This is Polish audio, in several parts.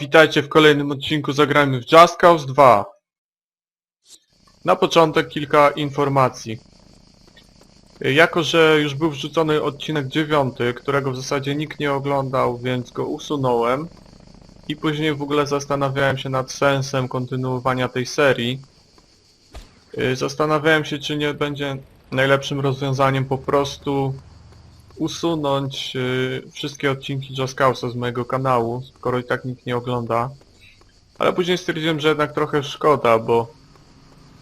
Witajcie w kolejnym odcinku Zagrajmy w Just Cause 2. Na początek kilka informacji. Jako, że już był wrzucony odcinek 9, którego w zasadzie nikt nie oglądał, więc go usunąłem. I później w ogóle zastanawiałem się nad sensem kontynuowania tej serii. Y, Zastanawiałem się, czy nie będzie najlepszym rozwiązaniem po prostu usunąć y, wszystkie odcinki Just Cause'a z mojego kanału, skoro i tak nikt nie ogląda. Ale później stwierdziłem, że jednak trochę szkoda, bo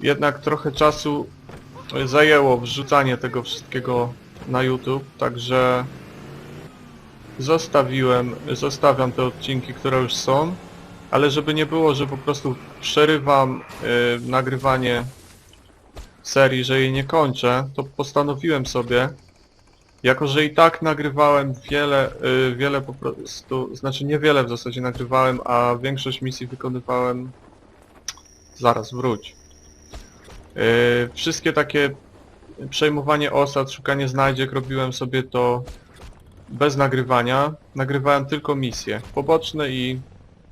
jednak trochę czasu y, zajęło wrzucanie tego wszystkiego na YouTube, także zostawiłem, zostawiam te odcinki, które już są, ale żeby nie było, że po prostu przerywam y, nagrywanie serii, że jej nie kończę, to postanowiłem sobie, jako że i tak nagrywałem wiele, y, wiele po prostu, znaczy niewiele w zasadzie nagrywałem, a większość misji wykonywałem... Zaraz, wróć. Y, wszystkie takie przejmowanie osad, szukanie znajdziek, robiłem sobie to bez nagrywania. Nagrywałem tylko misje poboczne i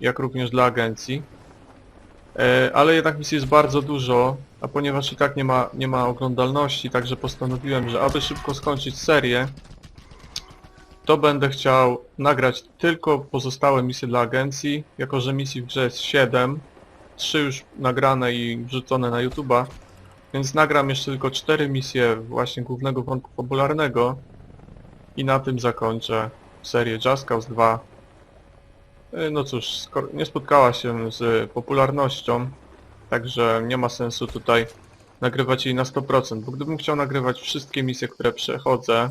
jak również dla agencji. E, ale jednak misji jest bardzo dużo, a ponieważ i tak nie ma, nie ma oglądalności, także postanowiłem, że aby szybko skończyć serię, to będę chciał nagrać tylko pozostałe misje dla agencji, jako że misji w grze jest 7, 3 już nagrane i wrzucone na YouTube'a, więc nagram jeszcze tylko 4 misje właśnie głównego wątku fabularnego i na tym zakończę serię Just Cause 2 Y, No cóż, nie spotkała się z popularnością, także nie ma sensu tutaj nagrywać jej na 100%, bo gdybym chciał nagrywać wszystkie misje, które przechodzę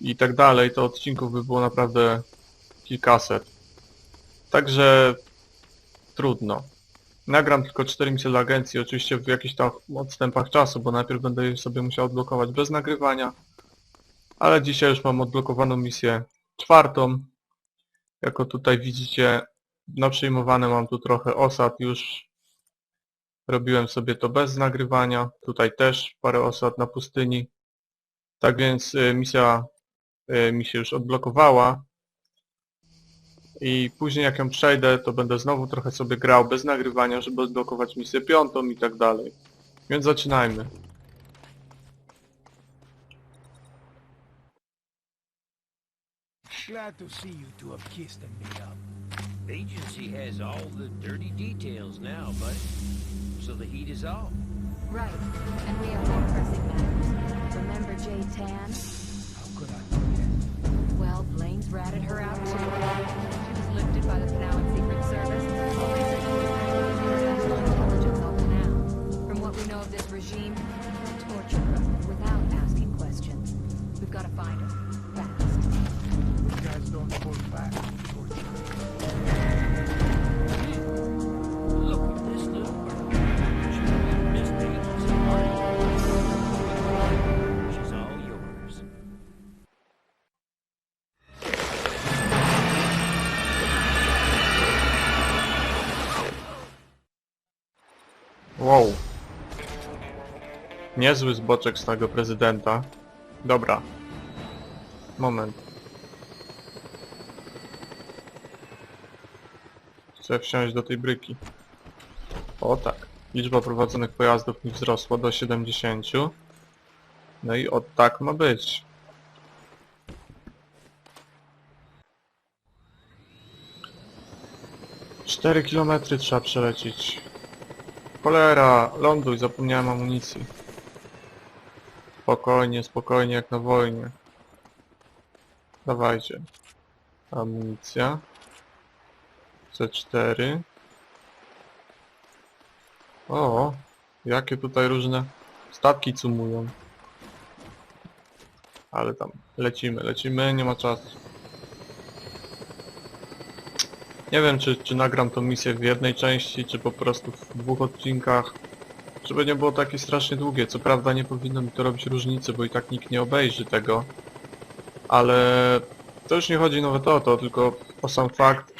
i tak dalej, to odcinków by było naprawdę kilkaset. Także trudno. Nagram tylko 4 misje dla agencji, oczywiście w jakichś tam odstępach czasu, bo najpierw będę je sobie musiał odblokować bez nagrywania. Ale dzisiaj już mam odblokowaną misję czwartą, jako tutaj widzicie, no przyjmowane mam tu trochę osad już. Robiłem sobie to bez nagrywania. Tutaj też parę osad na pustyni. Tak więc y, misja y, mi się już odblokowała. I później jak ją przejdę, to będę znowu trochę sobie grał bez nagrywania, żeby odblokować misję piątą i tak dalej. Więc zaczynajmy. Glad to see you have kissed and made up. Agency has all the dirty details now. So the heat is off. Right, and we have more pressing matters. Remember Jay Tan? How could I forget? Well, Blaine's ratted her out Niezły zboczek z tego prezydenta. Dobra. Moment. Chcę wsiąść do tej bryki. O tak. Liczba prowadzonych pojazdów mi wzrosła do 70. No i o tak ma być. Cztery kilometry trzeba przelecieć. Cholera, ląduj, zapomniałem amunicji. Spokojnie, spokojnie, jak na wojnie. Dawajcie. Amunicja. C4. O, jakie tutaj różne statki cumują. Ale tam, lecimy, lecimy, nie ma czasu. Nie wiem, czy, czy nagram tą misję w jednej części, czy po prostu w dwóch odcinkach. Żeby nie było takie strasznie długie. Co prawda nie powinno mi to robić różnicy, bo i tak nikt nie obejrzy tego. Ale to już nie chodzi nawet o to, tylko o sam fakt.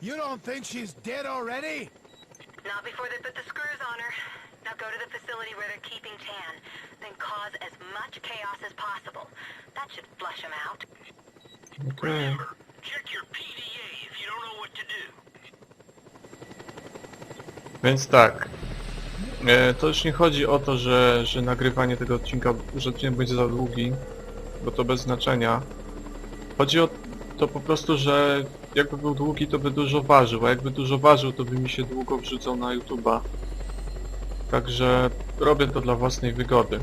You don't think she's dead already? Not before they put the screws on her. Now go to the facility where they're keeping Tan. Then cause as much chaos as possible. That should flush them out. Okej. Check your PDA if you don't know what to do. Więc tak. E, to już nie chodzi o to, że, że nagrywanie tego odcinka, że odcinek będzie za długi, bo to bez znaczenia. Chodzi o to po prostu, że jakby był długi, to by dużo ważył, a jakby dużo ważył, to by mi się długo wrzucał na YouTube'a. Także robię to dla własnej wygody.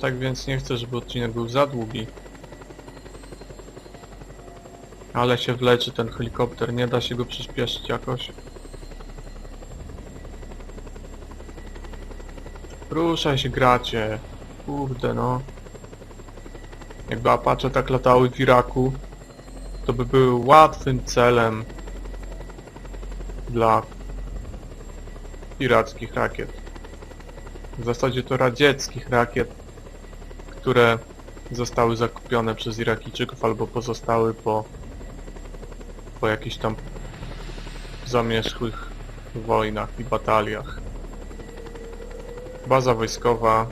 Tak więc nie chcę, żeby odcinek był za długi. Ale się wleczy ten helikopter, nie da się go przyspieszyć jakoś. Ruszaj się gracie. Kurde no. Jakby Apache tak latały w Iraku, to by były łatwym celem dla irackich rakiet. W zasadzie to radzieckich rakiet, które zostały zakupione przez Irakijczyków albo pozostały po po jakichś tam zamierzchłych wojnach i bataliach. Baza wojskowa,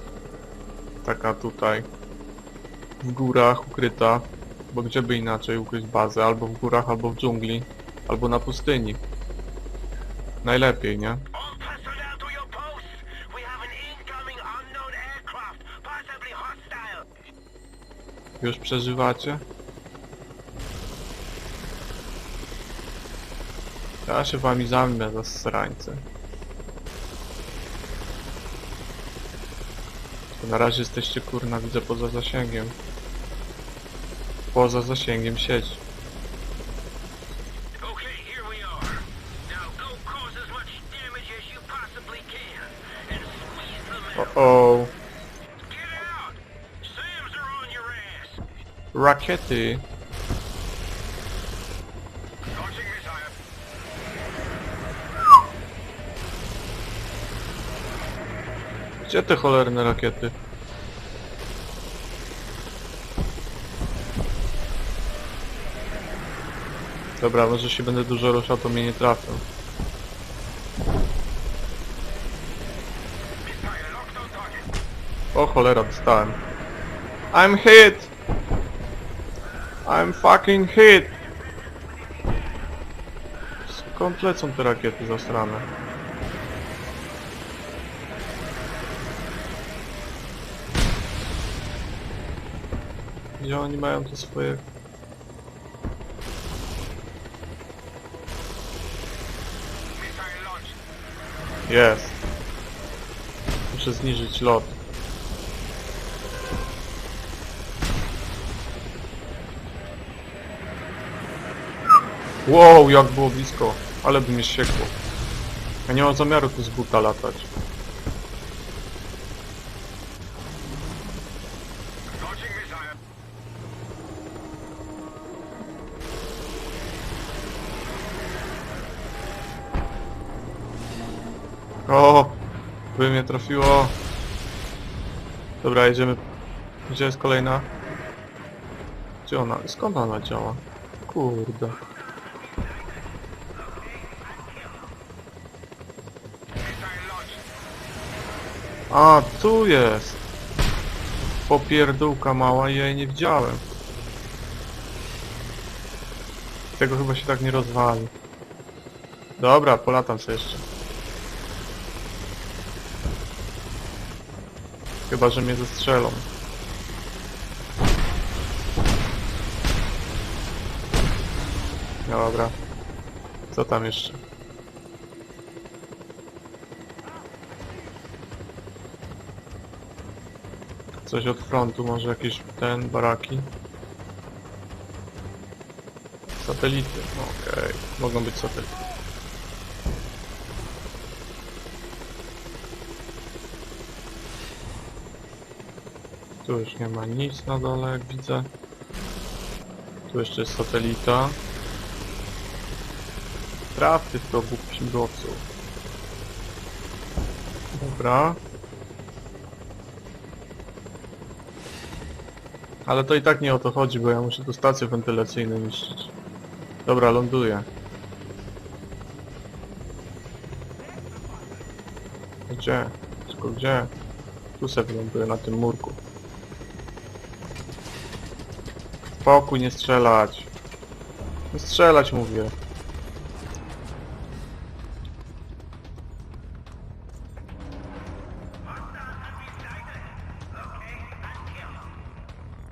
taka tutaj, w górach ukryta, bo gdzie by inaczej ukryć bazę, albo w górach, albo w dżungli, albo na pustyni. Najlepiej, nie? Już przeżywacie? Ja się wami zajmę za srańce. Na razie jesteście kurna widzę poza zasięgiem. Poza zasięgiem sieci. O o, rakiety. Gdzie te cholerne rakiety? Dobra, może się będę dużo ruszał, to mnie nie trafią. O cholera, dostałem. I'm hit! I'm fucking hit! Skąd lecą te rakiety zasrane? Gdzie oni mają te swoje... Jest. Muszę zniżyć lot. Wow, jak było blisko. Ale by mnie siekło. Ja nie mam zamiaru tu z buta latać. By mnie trafiło. Dobra, jedziemy. Gdzie jest kolejna? Gdzie ona? Skąd ona działa? Kurde. A, tu jest. Popierdółka mała i ja jej nie widziałem. Tego chyba się tak nie rozwali. Dobra, polatam sobie jeszcze. Chyba, że mnie zestrzelą. Dobra. Co tam jeszcze? Coś od frontu, może jakieś ten, baraki. Satelity, no okej, mogą być satelity. Tu już nie ma nic na dole, jak widzę. Tu jeszcze jest satelita. Trafty w to Bóg śmigłowców. Dobra. Ale to i tak nie o to chodzi, bo ja muszę tu stacje wentylacyjne niszczyć. Dobra, ląduję. Gdzie? Tylko gdzie? Tu sobie wyląduję na tym murku. Spokój, nie strzelać. Nie strzelać mówię.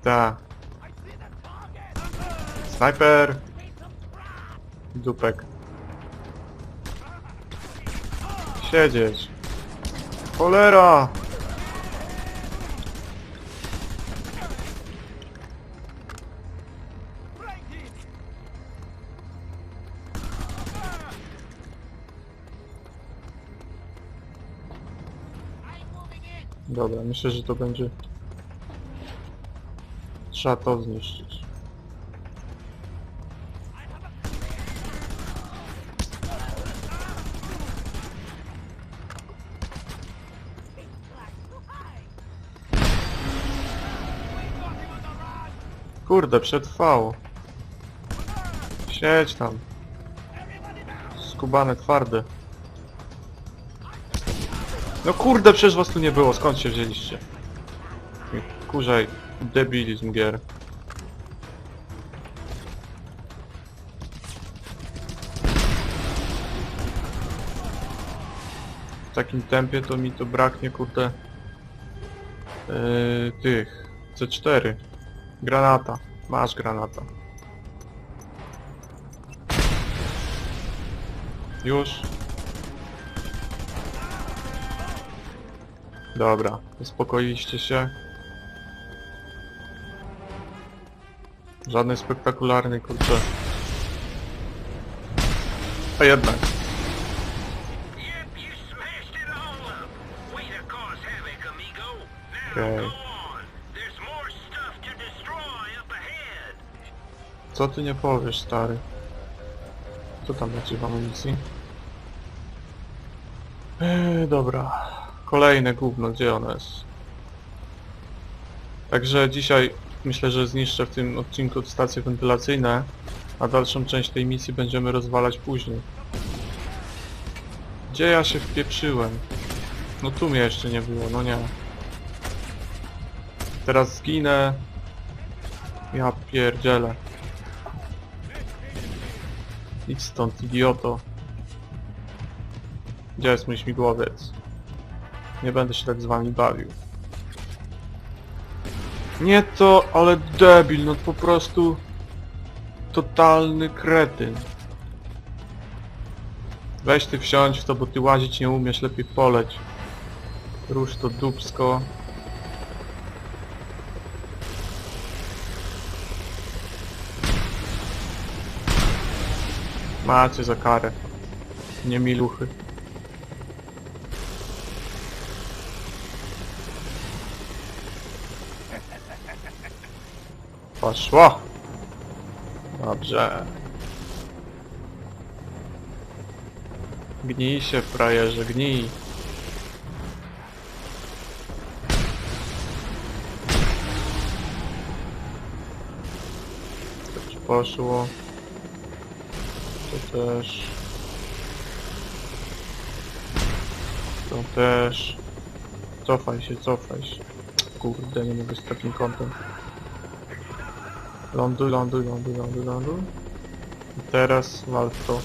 Ta. Snajper! Dupek. Siedzieć. Cholera! Dobra, myślę, że to będzie... Trzeba to zniszczyć. Kurde, przetrwało. Siedź tam. Skubane twarde. No kurde, przecież was tu nie było, skąd się wzięliście? Kurzaj, debilizm gier. W takim tempie to mi to braknie, kurde, yy, tych C4. Granata. Masz granata. Już. Dobra, uspokoiliście się. Żadnej spektakularnej kurczę. A jednak. Okay. Co ty nie powiesz, stary? Co tam macie w amunicji? Eee, dobra. Kolejne gówno, gdzie ono jest? Także dzisiaj myślę, że zniszczę w tym odcinku stacje wentylacyjne, a dalszą część tej misji będziemy rozwalać później. Gdzie ja się wpieprzyłem? No tu mnie jeszcze nie było, no nie. Teraz zginę. Ja pierdzielę. Idź stąd, idioto. Gdzie jest mój śmigłowiec? Nie będę się tak z wami bawił. Nie to, ale debil, no po prostu... Totalny kretyn. Weź ty wsiądź w to, bo ty łazić nie umiesz, lepiej poleć. Rusz to dupsko. Macie za karę. Nie miluchy. Poszło. Dobrze. Gnij się, frajerze, gnij. Dobrze poszło. To też. To też. Cofaj się, cofaj się. Kurde, nie mogę z takim kątem. Ląduj, ląduj, ląduj, ląduj, ląduj. I teraz wal w to.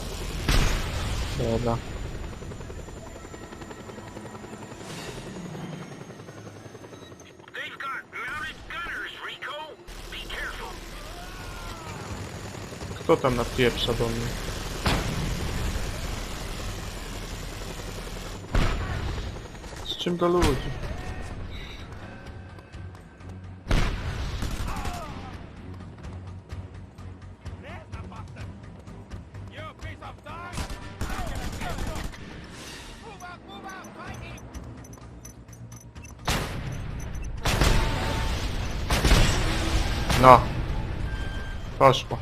Dobra. Kto tam napieprza do mnie? Z czym do ludzi? No. Poszło.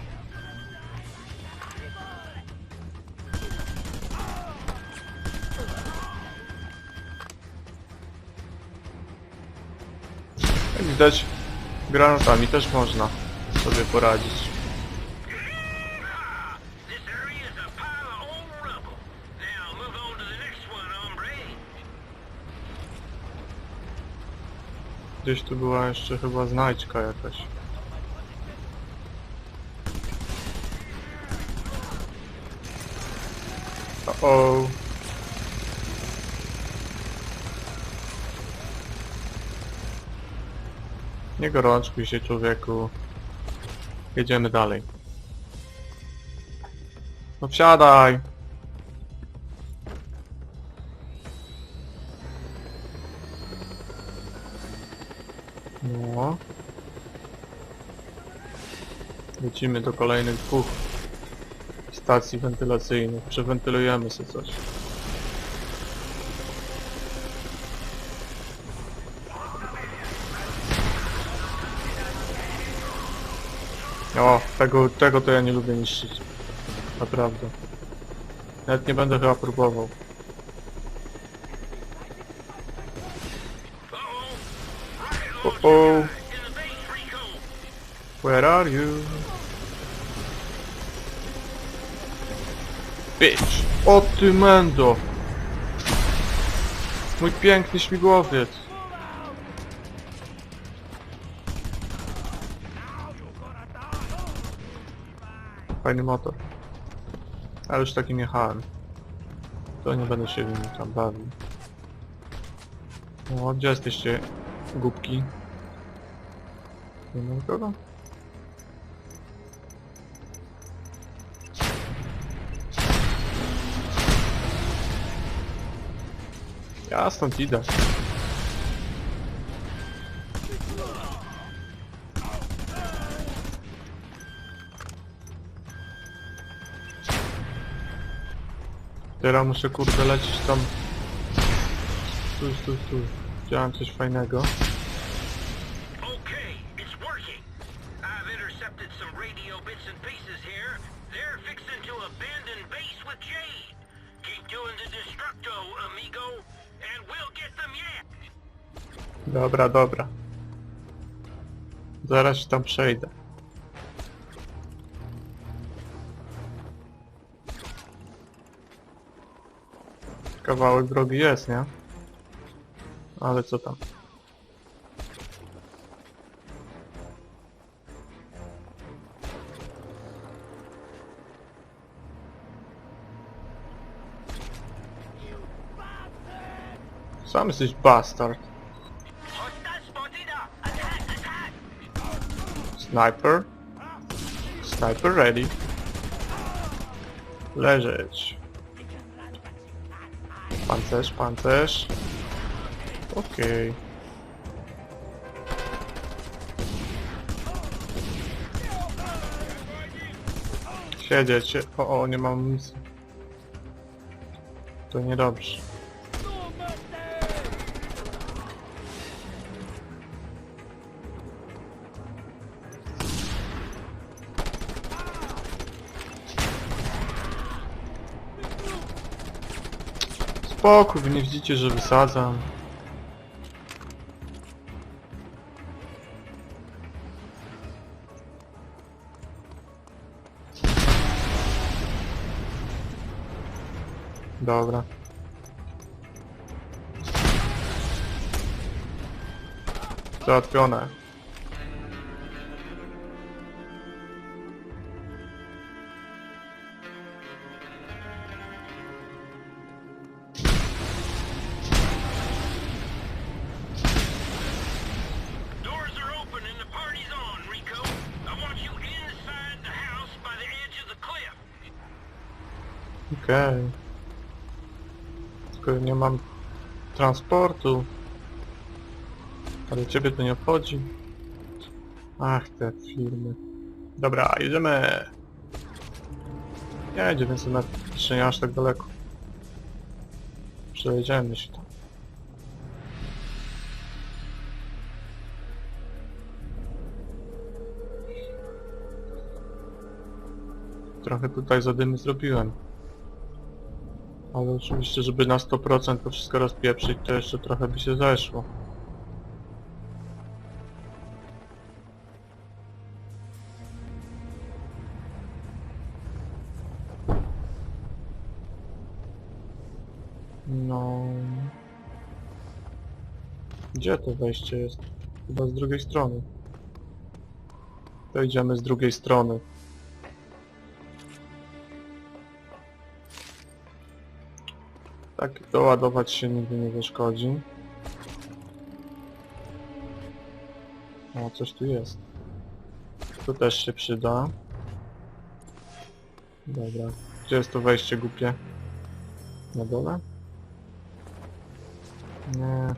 Jak widać, granatami też można sobie poradzić. Gdzieś tu była jeszcze chyba znajdźka jakaś. O. Nie gorączkuj się człowieku. Jedziemy dalej. No wsiadaj! No. Lecimy do kolejnych dwóch stacji wentylacyjnych. Przewentylujemy sobie coś. O, tego, tego to ja nie lubię niszczyć. Naprawdę. Nawet nie będę chyba próbował. O. Where are you? Bitch! O ty mendo! Mój piękny śmigłowiec! Fajny motor. Ale już takim jechałem. To nie będę się nim tam bawił. O, gdzie jesteście, głupki? Nie ma nikogo? Ja stąd idę. Teraz muszę kurde lecieć tam. Tu, tu, tu. Widziałem coś fajnego. Abandon base with Jade. Keep doing the amigo, Dobra, dobra. Zaraz się tam przejdę. Kawałek drogi jest, nie? Ale co tam? Sam jesteś bastard. Sniper. Sniper ready. Leżeć. Pancerz, pancerz. Okej. Siedzieć się. O, o, nie mam amunicji. To niedobrze. Spokój, wy nie widzicie, że wysadzam. Dobra. Załatwione. Okej. Tylko nie mam transportu. Ale ciebie to nie obchodzi. Ach, te firmy. Dobra, jedziemy. Nie, 900 metrów. Nie aż tak daleko. Przejedziemy się tam. Trochę tutaj zadymy zrobiłem. Ale oczywiście, żeby na 100% to wszystko rozpieprzyć, to jeszcze trochę by się zeszło. No... Gdzie to wejście jest? Chyba z drugiej strony. To idziemy z drugiej strony. Tak, doładować się nigdy nie zaszkodzi. O, coś tu jest. To też się przyda. Dobra. Gdzie jest to wejście głupie? Na dole? Nie.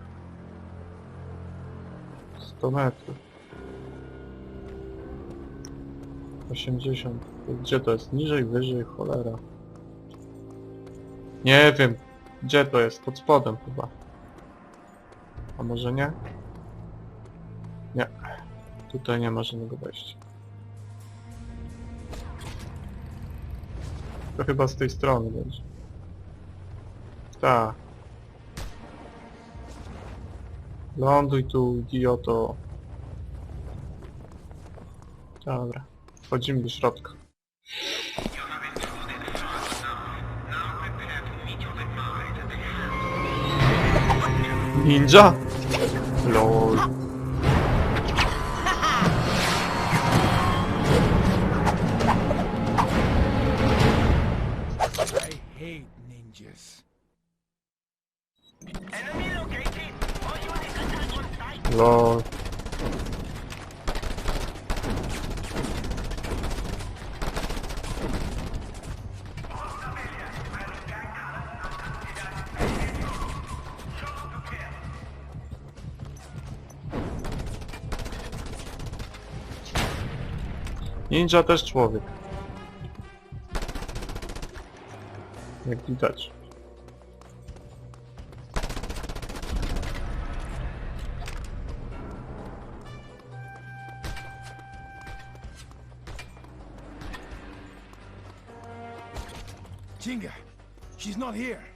100 metrów. 80. Gdzie to jest? Niżej, wyżej, cholera. Nie wiem. Gdzie to jest? Pod spodem chyba. A może nie? Nie. Tutaj nie ma żadnego wejścia. To chyba z tej strony będzie. Tak. Ląduj tu, idioto. Dobra. Wchodzimy do środka. Ninja. Lol. Lol. Ninja też człowiek. Jak widać. Chinga, she's not here.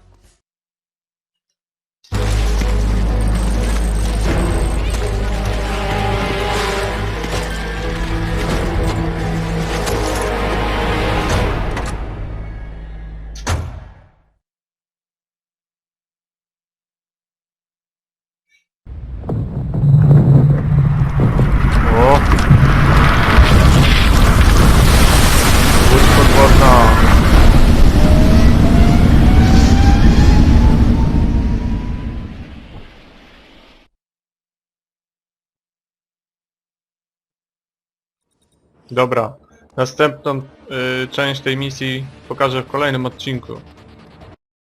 Dobra, następną y, część tej misji pokażę w kolejnym odcinku.